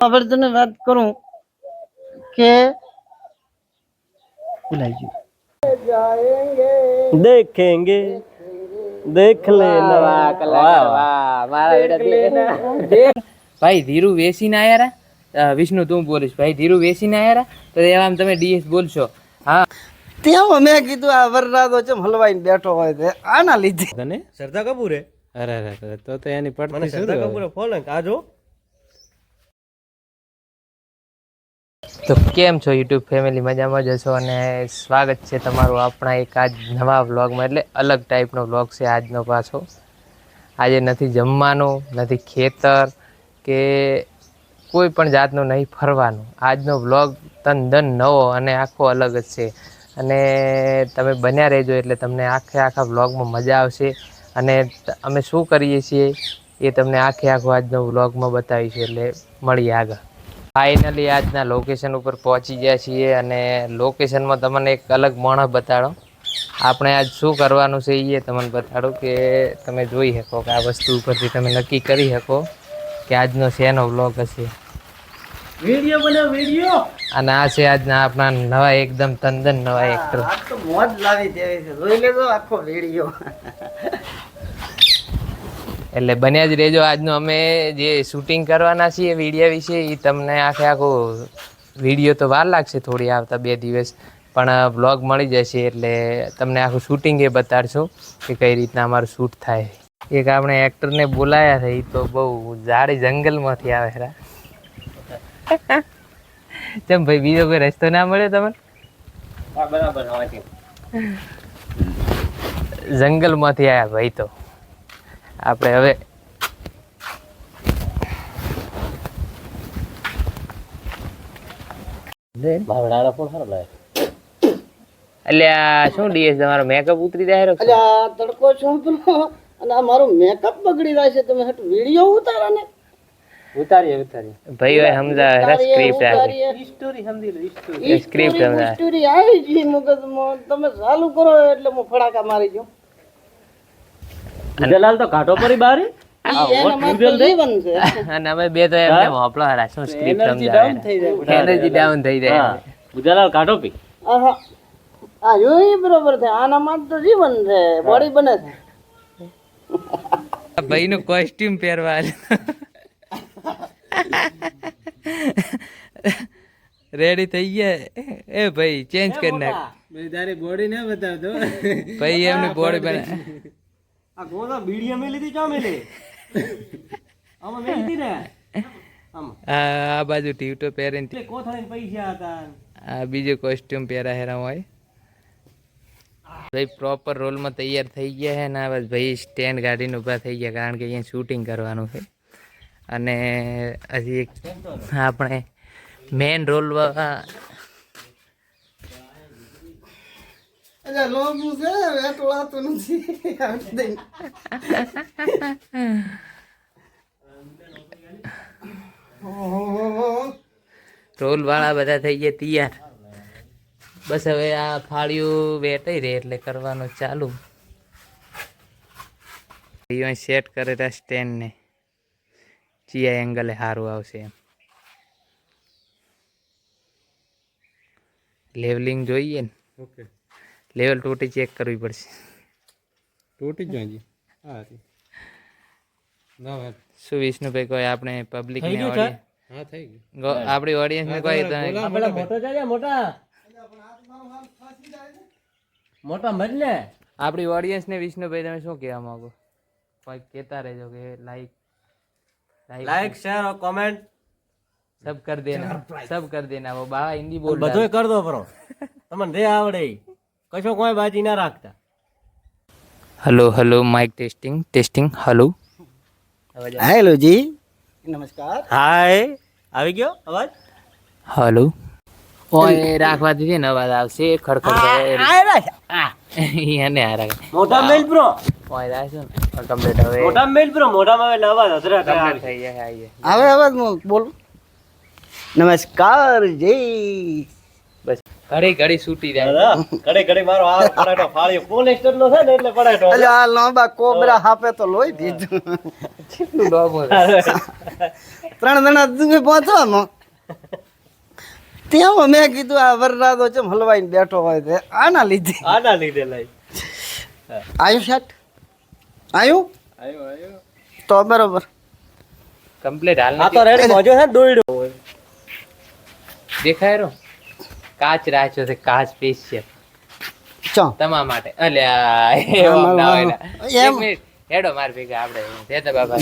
હવે વાત કરું કે દેખેંગે દેખ લેના વાહ વાહ મારા બેટા ભાઈ ધીરુ વેસીને આયા રા? વિષ્ણુ તું બોલીશ. ભાઈ ધીરુ વેસીને આયા રા? તો એવા આમ તમે ડીએસ બોલશો. હા. ત્યાં મેં કીધું આ વરરાદો ચમ હલવાઈને બેઠો હોય તે આના લીધે. તને? શ્રદ્ધા કપૂરે? અરે અરે તો તો એની મને પડતી શ્રદ્ધા કપૂરે ફોન આ તો કેમ છો યુટ્યુબ ફેમિલી? મજામાં જ છો અને સ્વાગત છે તમારું આપણા એક આજ નવા વ્લોગમાં. એટલે અલગ ટાઈપનો વ્લોગ છે આજનો પાછો. આજે નથી જમવાનું, નથી ખેતર કે કોઈ પણ જાતનું નહીં, ફરવાનું. આજનો વ્લોગ તદ્દન નવો અને આખો અલગ જ છે. અને તમે બન્યા રહેજો એટલે તમને આખે આખા વ્લોગમાં મજા આવશે. અને અમે શું કરીએ છીએ એ તમને આખે આખો આજનો વ્લોગમાં બતાવીશું. એટલે મળીએ આગળ. ફાઇનલી આજના લોકેશન ઉપર પહોંચી ગયા છીએ અને લોકેશનમાં તમને એક અલગ માણસ બતાડો. આપણે આજ શું કરવાનું છે એ તમને બતાડું કે તમે જોઈ શકો કે આ વસ્તુ ઉપરથી તમે નક્કી કરી શકો કે આજનો શેનો વ્લોગ હશે. અને આ છે આજના આપણા નવા એકદમ તંદન નવા એક્ટર મોજ લાવી દેવી છે. જોઈ લેજો આખો વીડિયો એટલે બન્યા જ રહેજો આજનું અમે જે શૂટિંગ કરવાના છીએ વિડીયા વિશે એ તમને આખે આખો વીડિયો તો વાર લાગશે થોડી આવતા બે દિવસ પણ બ્લોગ મળી જશે એટલે તમને આખું શૂટિંગ એ બતાડશું કે કઈ રીતના અમારું શૂટ થાય. એક આપણે એક્ટરને બોલાયા છે એ તો બહુ જાડી જંગલમાંથી આવે ખરા ચમ ભાઈ બીજો કોઈ રસ્તો ના મળ્યો તમને? બરાબર જંગલમાંથી આવ્યા ભાઈ તો. આપણે હવે ભાવડાનો ફોન સારો લાગે એટલે આ શું ડીએસ તમારો મેકઅપ ઉતરી જાય રહ્યો તડકો છો પેલો. અને આ મારો મેકઅપ બગડી જાય છે. તમે હટ વીડિયો ઉતારો ને. ઉતારીએ ઉતારીએ. ભાઈ હોય સમજા સ્ક્રિપ્ટ આવી. ઉતારીએ. સ્ટોરી સમજી લો આવી ગઈ મગજમાં. તમે ચાલુ કરો એટલે હું ફડાકા મારી જાઉં જલાલ તો ઘાટો પરી બારી. ઈ એના માટે જીવન છે. અને અમે બે તો એમને મોકલો હારા શું સ્ક્રિપ્ટ સમજાવે એનર્જી ડાઉન થઈ જાય. હા. બુજાલાલ પી. આ જોઈ બરોબર છે. આના તો જીવન છે. બોડી બને છે. ભાઈ નું કોસ્ટ્યુમ પહેરવા રેડી થઈ ગયા? એ ભાઈ ચેન્જ કરી નાખ. તારી બોડી ના બતાવતો. ભાઈ એમની બોડી બના. આ ગોળા બીડી અમે લીધી ચા મેલી? આમાં મેં લીધી ને આ બાજુ ટીવટો પહેરીને એટલે કોથળીને પૈસા હતા. આ બીજો કોસ્ટ્યુમ પહેરા હેરા હોય. ભાઈ પ્રોપર રોલમાં તૈયાર થઈ ગયા છે ને બસ ભાઈ સ્ટેન્ડ ગાડીને ઊભા થઈ ગયા કારણ કે અહીંયા શૂટિંગ કરવાનું છે. અને હજી એક આપણે મેન રોલ એટલે લોબુ છે વેટલાતું નથી. ઓહો. રોલ વાળા બધા થઈ ગયા તૈયાર. બસ હવે આ ફાળિયું વેટાઈ રહે એટલે કરવાનું ચાલુ. સેટ કરેલા સ્ટેન્ડને. ચિયા એંગલે સારું આવશે એમ. લેવલિંગ જોઈએ ને. ઓકે. લેવલ તૂટી ચેક કરવી પડશે તૂટી જ હજી હા ના વાત શું વિષ્ણુભાઈ કોઈ આપણે પબ્લિક થઈ ને ગયું audience- હા થઈ ગયું ગો- આપણી ઓડિયન્સ ને કોઈ તમે- પેલા મોટો જાય મોટા મોટા મજ ને આપણી ઓડિયન્સ ને વિષ્ણુભાઈ તમે શું કહેવા માંગો કોઈ કહેતા રહેજો કે લાઈક લાઈક શેર और कमेंट सब कर देना सब कर देना वो बा हिंदी बोल બધુંય કર દો બરો તમને જે આવડે ઈ. કશો કોઈ બાજી ના રાખતા. Hello hello mic testing testing hello. Hello જી નમસ્કાર. હાય. આવી ગયો અવાજ? હલો. ઓય. રાખવા દીધી ને અવાજ આવશે. ખડખડ એને આ રાખે મોટા મેલ પ્રો ઓય રાખજો ને. કમ્પ્લીટ હવે. મોટા મેલ પ્રો મોટામાં હવે અવાજ હસરા કમ્પ્લીટ થઈ જાય હવે અવાજ બોલ. નમસ્કાર જય ઘડી ઘડી છૂટી જાય. ઘડી ઘડી મારો આ પડાટો ફાળ્યો. પોલિસ્ટર નો થાય ને એટલે પડાટો એટલે આ લાંબા કોબરા હાપે તો લોહી દીધું. કેટલું લાંબો ત્રણ જણા તમે પહોંચો નો ત્યાં મેં કીધું આ વરરાદો ચમ હલવાઈને બેઠો હોય તે આના લીધે. આના લીધે લઈ. આયુ શેઠ આયુ? આયુ આયો. તો બરોબર. કમ્પ્લીટ હાલ આ તો રેડી મોજો છે દોડ્યો દેખાય રો કાચ રાખ્યો છે કાચ પીસ છે તમારા માટે. અલ્યા એવો ના હોય એક મિનિટ. હેડો માર ભેગા આપણે. જય બાબા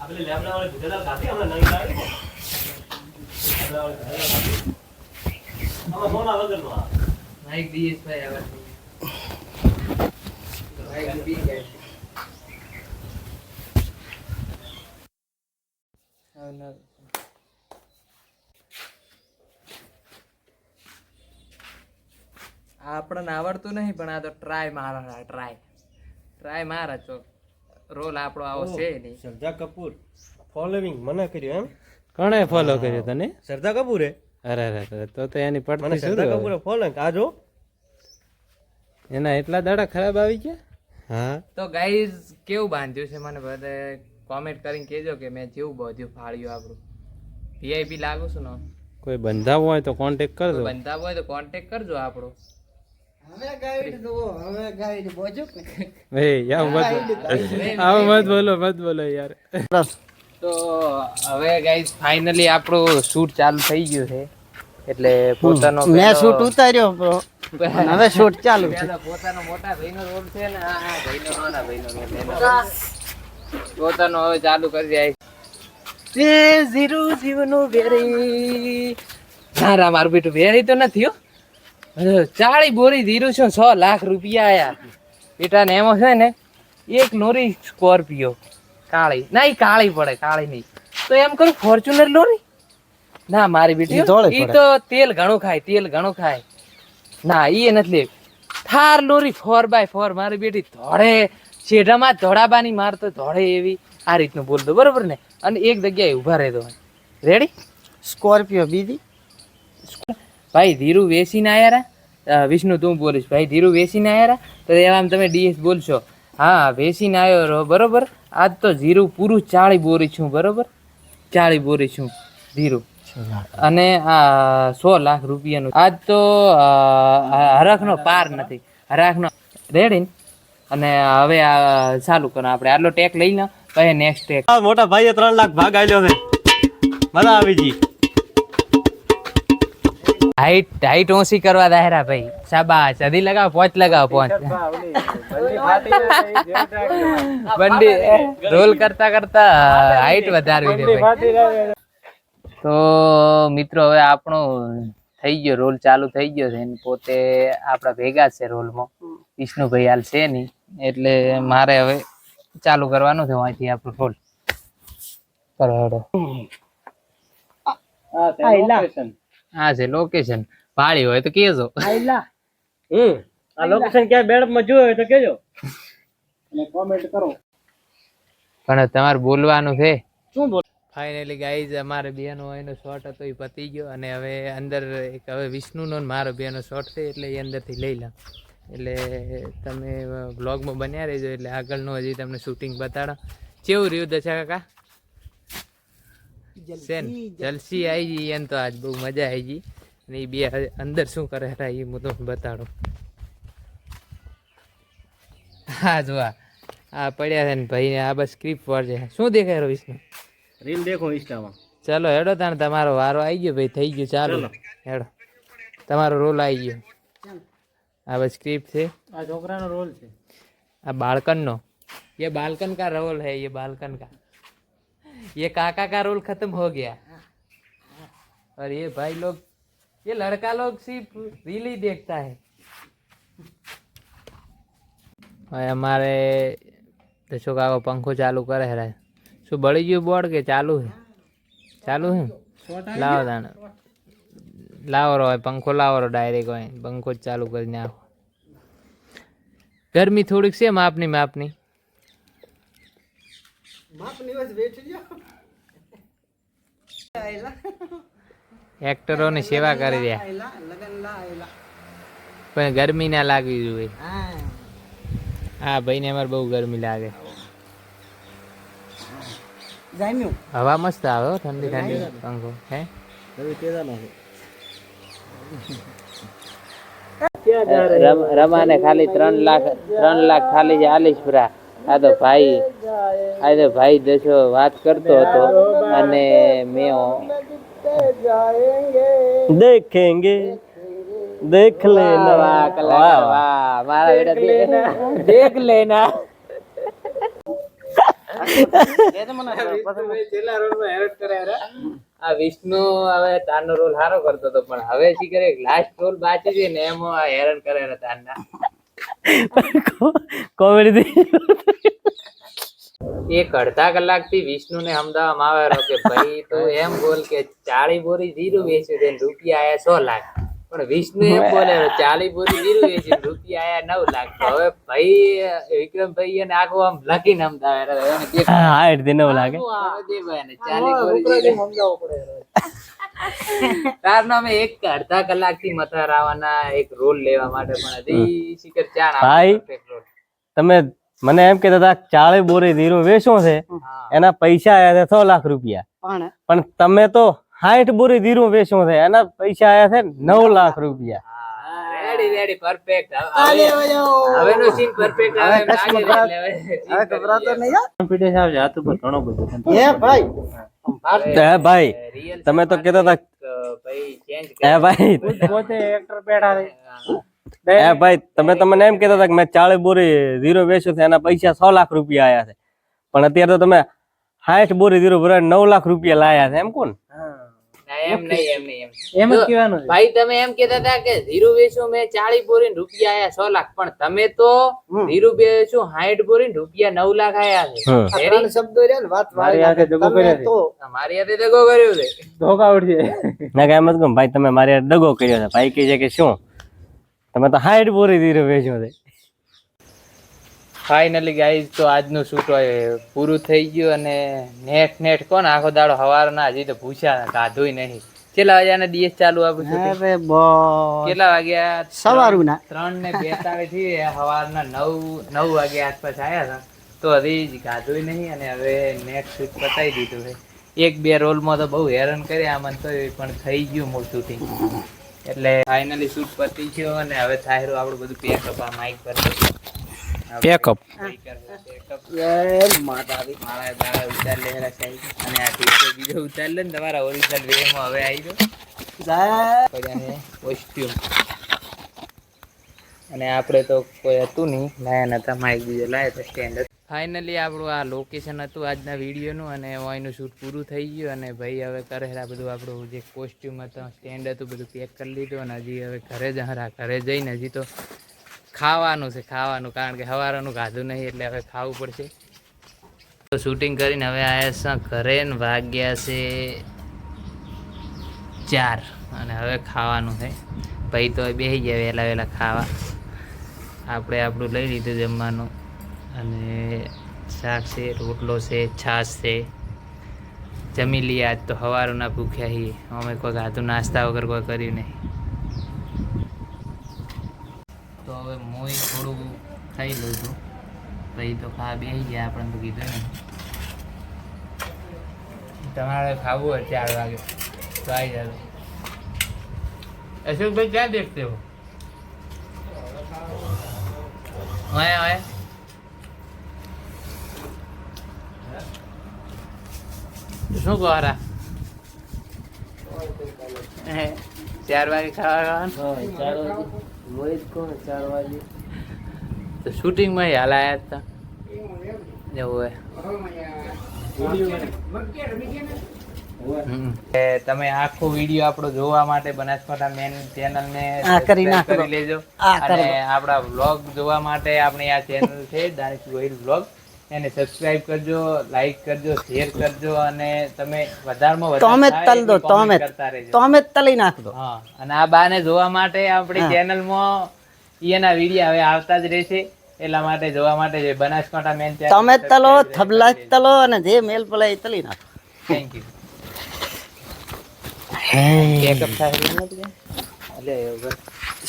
આપણે લેબડા વાળી નવી લાવી આ. દીસ ભાઈ બી ગયા છે. હવે ના. આ આપણને આવડતું નહીં પણ આ તો ટ્રાય મારા ટ્રાય ટ્રાય મારા તો રોલ આપણો આવો છે નહીં. શ્રદ્ધા કપૂર ફોલોવિંગ મને કર્યું એમ. કોણે ફોલો કર્યો તને? શ્રદ્ધા કપૂરે? અરે અરે તો તો એની પડતી શું શ્રદ્ધા કપૂરે ફોલો આ જો. એના એટલા દાડા ખરાબ આવી ગયા? હા. તો ગાઈઝ કેવું બાંધ્યું છે મને બધે? કોમેન્ટ કરીને કહેજો કે મેં જેવું બધું ફાળ્યું આપણું. વીઆઈપી લાગુ છું ને? કોઈ બંધાવ હોય તો કોન્ટેક કરજો. બનતા હોય તો કોન્ટેક કરજો આપણો. તો હવે ગાઈસ ફાઇનલી આપણું શૂટ ચાલુ થઈ ગયું છે. એટલે પોતાનો મેં શૂટ ઉતાર્યો. હવે શૂટ ચાલુ છે. પોતાનો મોટા ભાઈનો રોલ છે ને આ આ ભાઈનો નાના ભાઈનો રોલ પોતાનો હવે ચાલુ કરી જાય તે ઝીરો જીવનું વેરી. ના રા મારું બેટું વેરી તો નથી હો. ચાળી બોરી ધીરું છું છ લાખ રૂપિયા આયા. બેટા ને એમાં છે ને એક લોરી સ્કોર્પિયો. કાળી. ના ઈ કાળી પડે કાળી નહીં. તો એમ કરું ફોર્ચ્યુનર લોરી? ના મારી બેટી ઈ તો તેલ ઘણું ખાય તેલ ઘણું ખાય. ના ઈ એ નથી લેવી. Thar lorry four by four મારી બેટી ધોળે. છેડામાં ધોળાબાની મારતો ધોળે એવી. આ રીતનું બોલતો બરોબર ને? અને એક જગ્યાએ ઊભા રહેતો રેડી સ્કોર્પિયો બીજી? ભાઈ, ધીરુ વેસીને આવ્યા વિષ્ણુ, તું બોલીશ. ભાઈ, ધીરુ વેસીને રા? તો એવા તમે ડીએસ બોલશો. હા, વેસીને આવ્યો રહો બરોબર? આજ તો ઝીરું પૂરું ચાળી બોરી છું, બરોબર? ચાળી બોરી છું, ધીરુ. અને આ સો લાખ રૂપિયાનું. આજ તો હરખનો પાર નથી. હરખનો રેડી અને હવે આ ચાલુ કરો આપણે. આટલો ટેક લઈ લો, પછી નેક્સ્ટ ટેક. મોટા ભાઈએ ત્રણ લાખ ભાગ આવ્યો છે. મજા આવી જી હાઈટ હાઈટ ઓછી કરવા દાહેરા ભાઈ. શાબાશ. અધી લગાવ પોચ લગાવ પોચ. બંડી રોલ કરતા કરતા હાઈટ વધારવી છે ભાઈ. તો મિત્રો હવે આપણો થઈ ગયો રોલ ચાલુ થઈ ગયો છે. અને પોતે આપણા ભેગા છે રોલમાં. વિષ્ણુભાઈ હાલ છે નહીં. એટલે મારે હવે ચાલુ કરવાનું છે અહીંથી આપણો રોલ. કરો હેડો આ છે લોકેશન ભાડી હોય તો કેજો હમ આ લોકેશન ક્યાં બેડમાં જોયો હોય તો કેજો પણ તમારે બોલવાનું છે. શું બોલ ફાઇનલી ગાઈઝ અમારે બેનો એનો શોટ હતો એ પતી ગયો. અને હવે અંદર એક હવે વિષ્ણુનો ને મારો બેનો શોટ છે એટલે એ અંદરથી લઈ લઉં એટલે તમે બ્લોગમાં બન્યા રહેજો એટલે આગળનું હજી તમને શૂટિંગ બતાડો. કેવું રહ્યું દશા કાકા? જલસી આવી ગઈ એમ તો આજ બહુ મજા આવી ગઈ અને એ બે અંદર શું કરે એ હું તમને બતાડું. હા જો આ પડ્યા છે ને ભાઈને આ બસ સ્ક્રિપ્ટ પર છે. શું દેખાય વિષ્ણુ? રીલ દેખો ઇન્સ્ટામાં ચલો હેડો તાણ તમારો વારો આવી ગયો ભાઈ થઈ ગયો ચાલો. હેડો. તમારો રોલ આવી ગયો. આ બસ સ્ક્રિપ્ટ છે. આ છોકરાનો રોલ છે. આ બાળકનનો. એ બાલકન કા રોલ હે એ બાલકન કા ये काका का रोल खत्म हो गया और ये भाई लोग ये लड़का लोग सिर्फ रील ही देखता है और हमारे दसो का पंखो चालू करे है શું બળી ગયું બોર્ડ કે ચાલુ છે ચાલુ છે લાવો તાણે લાવો રો પંખો લાવો રો ડાયરેક્ટ હોય પંખો જ ચાલુ કરીને આવો ગરમી થોડીક છે માપની માપની માપની બેઠી સેવા કરી રહ્યા. પણ ગરમી ના લાગવી જોઈએ. હા. ભાઈ ભાઈને અમારે બહુ ગરમી લાગે. હવા મસ્ત આવે ઠંડી ઠંડી. પંખો હે? રમ- રમાને ખાલી ત્રણ લાખ ત્રણ લાખ ખાલી છે આલીશપુરા આ તો ભાઈ આ તો ભાઈ દસો વાત કરતો હતો અને મેં દેખેંગે દેખ લેના. વાહ કલાકાર વાહ મારા બેટા દેખ લેના. આ વિષ્ણુ હવે તારનો રોલ સારો કરતો હતો પણ હવે શી કરે લાસ્ટ રોલ બાચી છે ને એમ આ હેરાન કરે ને તારના કોમેડી એક અડધા કલાકથી વિષ્ણુ ને સમજાવવામાં આવે કે ભાઈ તો એમ બોલ કે ચાળી બોરી જીરું વેચ્યું છે રૂપિયા આયા સો લાખ. પણ વિષ્ણુ એમ બોલે ચાળી બોરી જીરું વેચ્યું રૂપિયા આયા નવ લાખ. હવે ભાઈ વિક્રમભાઈ એને આખું આમ લખીને સમજાવે એને હા એટલે નવ લાગે ચાળી બોરી જીરું. નામે એક અડધા કલાકથી મથાર આવવાના એક રોલ લેવા માટે પણ હજી શિખર ચાણ ભાઈ. તમે મને એમ કહેતા હતા ચાળે બોરી ધીરું વેચો છે એના પૈસા આવ્યા છે છ લાખ રૂપિયા પણ પણ તમે તો સાઠ બોરી ધીરું વેચો છે એના પૈસા આયા છે નવ લાખ રૂપિયા રેડી રેડી પરફેક્ટ હવે નો સીન પરફેક્ટ આવે લાગે હવે ગભરાતો નહીં યાર કોમ્પિટિશન આવશે આ તો ઘણો બધો એ ભાઈ. હે ભાઈ તમે તો કહેતા હતા ભાઈ ચેન્જ હે ભાઈ. પોતે એક્ટર બેઠા છે. હે ભાઈ તમે તમને એમ કહેતા હતા કે મેં ચાળે બોરી ધીરો વેચ્યો છે એના પૈસા છ લાખ રૂપિયા આયા છે. પણ અત્યારે તો તમે સાઠ બોરી ધીરો ભરાય નવ લાખ રૂપિયા લાયા છે એમ કોણ? એમ નહીં એમ નહીં એમ જ કહેવાનું ભાઈ તમે એમ કહેતા હતા કે ધીરુ વેચું મેં ચાળી બોરી રૂપિયા આયા સો લાખ. પણ તમે તો. ધીરુ વેચું સાઠ બોરી રૂપિયા નવ લાખ આયા છે. ત્રણ શબ્દો રહ્યા ને વાત મારી હાથે દગો કર્યો છે. તો તમારી હાથે દગો કર્યો છે. ધોકા ઉડશે. ના કે એમ જ કહું ભાઈ તમે મારી હાથે દગો કર્યો છે. ભાઈ કહે છે કે શું? તમે તો સાઠ બોરી ધીરો વેચો છે. ફાઇનલી ગાઈઝ તો આજનું શૂટ હોય પૂરું થઈ ગયું અને નેટ નેટ કોણ? આખો દાડો હવારના હજી તો પૂછ્યા ગાધું નહીં. કેટલા વાગ્યાના ડીએસ ચાલુ આપણું? અરે કેટલા વાગ્યા? સવારું ના ત્રણ ને બેતાળીસથી સવારના નવ નવ વાગ્યા આસપાસ આવ્યા હતા. તો હજી ગાધું નહીં અને હવે નેક્સ્ટ શૂટ પતાવી દીધું છે. એક બે રોલમાં તો બહુ હેરાન કર્યા મને તો પણ થઈ ગયું મોટું શૂટિંગ એટલે ફાઇનલી શૂટ પતી ગયો અને હવે થાય આપણું બધું પેકઅપ આ માઇક પર. પેકઅપ બીજો ઉતાર લે ને તમારા ઓરિજિનલ વેમાં હવે આવી ગયો. કોસ્ટ્યુમ અને આપણે તો કોઈ હતું નહીં લાયા નતા માઇક બીજો લાયા તો સ્ટેન્ડ ફાઇનલી આપણું આ લોકેશન હતું આજના વિડીયોનું અને એનું શૂટ પૂરું થઈ ગયું અને ભાઈ હવે કરેલા બધું આપણું જે કોસ્ટ્યુમ હતો સ્ટેન્ડ હતું બધું પેક કરી લીધું અને હજી હવે ઘરે જ હરા ઘરે જઈને હજી તો ખાવાનું છે, ખાવાનું, કારણ કે સવારનું ખાધું નહીં એટલે હવે ખાવું પડશે. તો શૂટિંગ કરીને હવે આવ્યા છે, ઘરે ને વાગ્યા છે ચાર. અને હવે ખાવાનું છે. ભાઈ તો બેસી ગયા વહેલા વહેલા ખાવા. આપણે આપણું લઈ લીધું જમવાનું. અને શાક છે, રોટલો છે, છાશ છે. જમી લઈએ, આજ તો સવારના ભૂખ્યા છીએ. અમે કોઈ ખાધું નાસ્તા વગર કોઈ કર્યું નહીં તો હવે મોય થોડું ખાઈ લઉં છું. ભાઈ તો ખા બેસી ગયા આપણે તો કીધું ને તમારે ખાવું હોય ચાર વાગે તો આવી જાય અશોકભાઈ ક્યાં દેખતે હો ઓય ઓય. શું કહો રા ચાર વાગે ખાવા ખાવાનું? તો શૂટિંગમાં હાલ આવ્યા હતા તમે આખો વીડિયો આપણો જોવા માટે બનાસકાંઠા મેન ચેનલ ને કરી લેજો. અને આપણા વ્લોગ જોવા માટે આપણી આ ચેનલ છે દાનિશ ગોહિલ વ્લોગ એને સબસ્ક્રાઇબ કરજો લાઈક કરજો શેર કરજો અને તમે વધારેમાં તમે તલ દો તમે તમે તલી નાખજો હા અને આ બાને જોવા માટે આપણી ચેનલમાં એના વિડીયા હવે આવતા જ રહેશે. એટલા માટે જોવા માટે જે બનાસકાંઠા મેન તમે તલો થબલા તલો અને જે મેલ પલાય એ તલી નાખો. Thank you.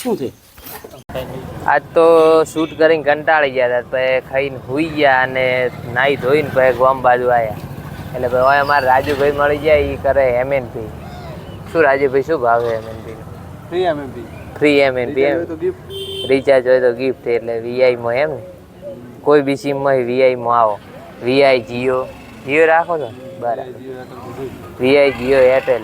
શું છે? આજ તો શૂટ કરીને કંટાળી ગયા હતા. પછી ખાઈને હુઈ ગયા અને નાહી ધોઈને પછી ગોમ બાજુ આવ્યા એટલે ભાઈ હવે અમારે રાજુભાઈ મળી જાય એ કરે એમએનપી શું રાજુભાઈ શું ભાવે MNP free MMP free MNP એમ. રિચાર્જ હોય તો ગિફ્ટ એટલે વીઆઈમાં એમ ને? કોઈ બી સિમમાં વીઆઈમાં આવો. વીઆઈ જીઓ જીઓ રાખો છો બરાબર. Vi Jio Airtel